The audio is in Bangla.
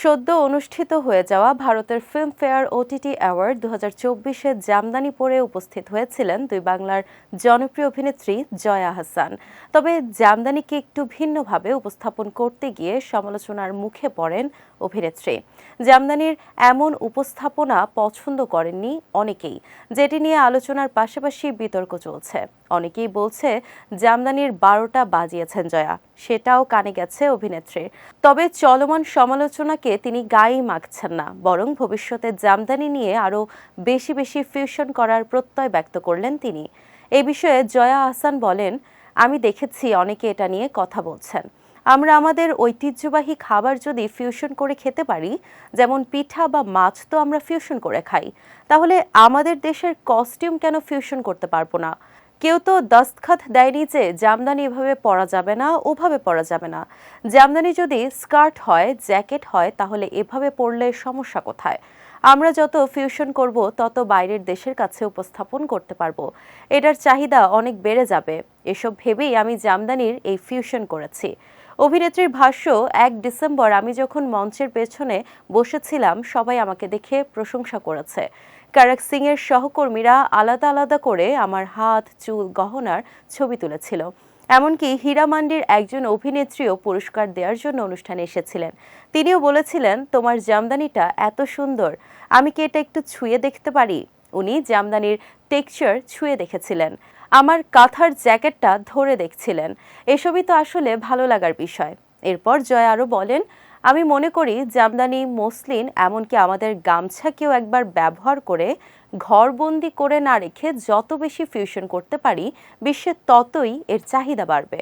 সদ্য অনুষ্ঠিত হয়ে যাওয়া ভারতের ফিল্মফেয়ার ওটিটি অ্যাওয়ার্ড দু হাজার চব্বিশে জামদানি পরে উপস্থিত হয়েছিলেন দুই বাংলার জনপ্রিয় অভিনেত্রী জয়া হাসান। তবে জামদানিকে একটু ভিন্নভাবে উপস্থাপন করতে গিয়ে সমালোচনার মুখে পড়েন অভিনেত্রী। জামদানির এমন উপস্থাপনা পছন্দ করেননি অনেকেই, যেটি নিয়ে আলোচনার পাশাপাশি বিতর্ক চলছে। অনেকেই বলছে জামদানির বারোটা বাজিয়েছেন জয়া। সেটাও কানে গেছে অভিনেত্রীর তবে চলমান সমালোচনাকে তিনি গায়েই মাখছেন না, বরং ভবিষ্যতে জামদানি নিয়ে আরও বেশি বেশি ফিউশন করার প্রত্যয় ব্যক্ত করলেন তিনি। এ বিষয়ে জয়া আহসান বলেন, আমি দেখেছি অনেকে এটা নিয়ে কথা বলছেন। আমরা আমাদের ঐতিহ্যবাহী খাবার যদি ফিউশন করে খেতে পারি, যেমন পিঠা বা মাছ তো আমরা ফিউশন করে খাই, তাহলে আমাদের দেশের কস্টিউম কেন ফিউশন করতে পারব না? কেউ তো দস্তখত দেয়নি যে জামদানি এভাবে পরা যাবে না, ওভাবে পরা যাবে না। জামদানি যদি স্কার্ট হয়, জ্যাকেট হয়, তাহলে এভাবে পরলে সমস্যা কোথায়? আমরা যত ফিউশন করব, তত বাইরের দেশের কাছে উপস্থাপন করতে পারব। এটার চাহিদা অনেক বেড়ে যাবে। এসব ভেবেই আমি জামদানির এই ফিউশন করেছি। অভিনেত্রীর ভাষ্য, এক ডিসেম্বর আমি যখন মঞ্চের পেছনে বসেছিলাম, সবাই আমাকে দেখে প্রশংসা করেছে। কারাক সিং এর সহকর্মীরা আলাদা আলাদা করে আমার হাত, চুল, গহনার ছবি তুলেছিল। এমনকি হীরা মান্ডির একজন অভিনেত্রীও পুরস্কার দেওয়ার জন্য অনুষ্ঠানে এসেছিলেন। তিনিও বলেছিলেন, তোমার জামদানিটা এত সুন্দর, আমি কি এটা একটু ছুঁয়ে দেখতে পারি? উনি জামদানির টেক্সচার ছুঁয়ে দেখেছিলেন। আমার কাঁথার জ্যাকেটটা ধরে দেখছিলেন। এসবই তো আসলে ভালো লাগার বিষয়। এরপর জয় আরও বলেন আমি মনে করি জামদানি, মসলিন, এমনকি আমাদের গামছাকেও একবার ব্যবহার করে ঘরবন্দি করে না রেখে যত বেশি ফিউশন করতে পারি, বিশ্বে ততই এর চাহিদা বাড়বে।